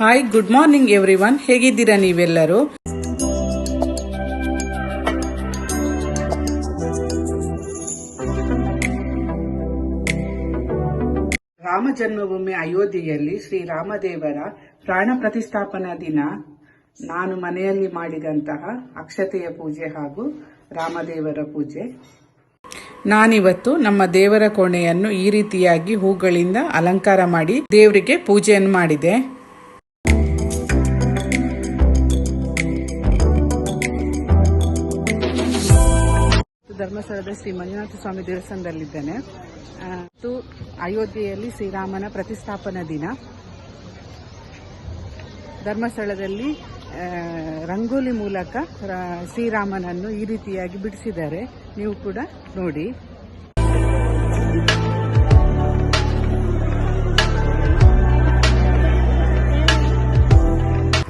Hi good morning everyone ಹೇಗಿದ್ದೀರಾ ನೀವೆಲ್ಲರೂ? ರಾಮ ಜನ್ಮಭೂಮಿ ಅಯೋಧ್ಯೆಯಲ್ಲಿ ಶ್ರೀ ರಾಮದೇವರ ಪ್ರಾಣ ಪ್ರತಿಷ್ಠಾಪನಾ ದಿನ. ನಾನು ಮನೆಯಲ್ಲಿ ಮಾಡಿದಂತಹ ಅಕ್ಷತೆಯ ಪೂಜೆ ಹಾಗೂ ರಾಮದೇವರ ಪೂಜೆ. ನಾನಿವತ್ತು ನಮ್ಮ ದೇವರ ಕೋಣೆಯನ್ನು ಈ ರೀತಿಯಾಗಿ ಹೂಗಳಿಂದ ಅಲಂಕಾರ ಮಾಡಿ ದೇವರಿಗೆ ಪೂಜೆಯನ್ನು ಮಾಡಿದೆ. ಧರ್ಮಸ್ಥಳದ ಶ್ರೀ ಮಂಜುನಾಥ ಸ್ವಾಮಿ ದೇವಸ್ಥಾನದಲ್ಲಿದ್ದೇನೆ. ಮತ್ತು ಅಯೋಧ್ಯೆಯಲ್ಲಿ ಶ್ರೀರಾಮನ ಪ್ರತಿಷ್ಠಾಪನಾ ದಿನ. ಧರ್ಮಸ್ಥಳದಲ್ಲಿ ರಂಗೋಲಿ ಮೂಲಕ ಶ್ರೀರಾಮನನ್ನು ಈ ರೀತಿಯಾಗಿ ಬಿಡಿಸಿದ್ದಾರೆ. ನೀವು ಕೂಡ ನೋಡಿ.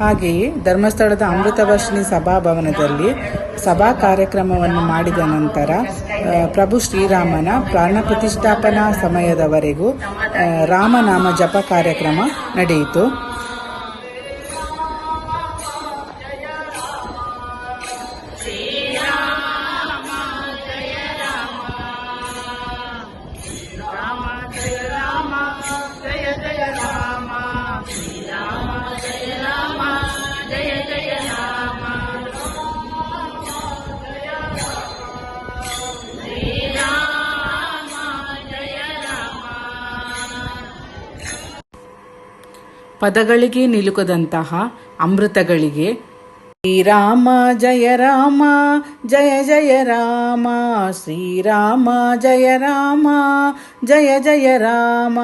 ಹಾಗೆಯೇ ಧರ್ಮಸ್ಥಳದ ಅಮೃತವರ್ಷಿಣಿ ಸಭಾಭವನದಲ್ಲಿ ಸಭಾ ಕಾರ್ಯಕ್ರಮವನ್ನು ಮಾಡಿದ ನಂತರ ಪ್ರಭು ಶ್ರೀರಾಮನ ಪ್ರಾಣ ಪ್ರತಿಷ್ಠಾಪನಾ ಸಮಯದವರೆಗೂ ರಾಮನಾಮ ಜಪ ಕಾರ್ಯಕ್ರಮ ನಡೆಯಿತು. ಪದಗಳಿಗೆ ನಿಲುಕದಂತಹ ಅಮೃತಗಳಿಗೆ. ಶ್ರೀರಾಮ ಜಯ ರಾಮ, ಜಯ ಜಯ ರಾಮ ಶ್ರೀರಾಮ ಜಯ ರಾಮ, ಜಯ ಜಯ ರಾಮ.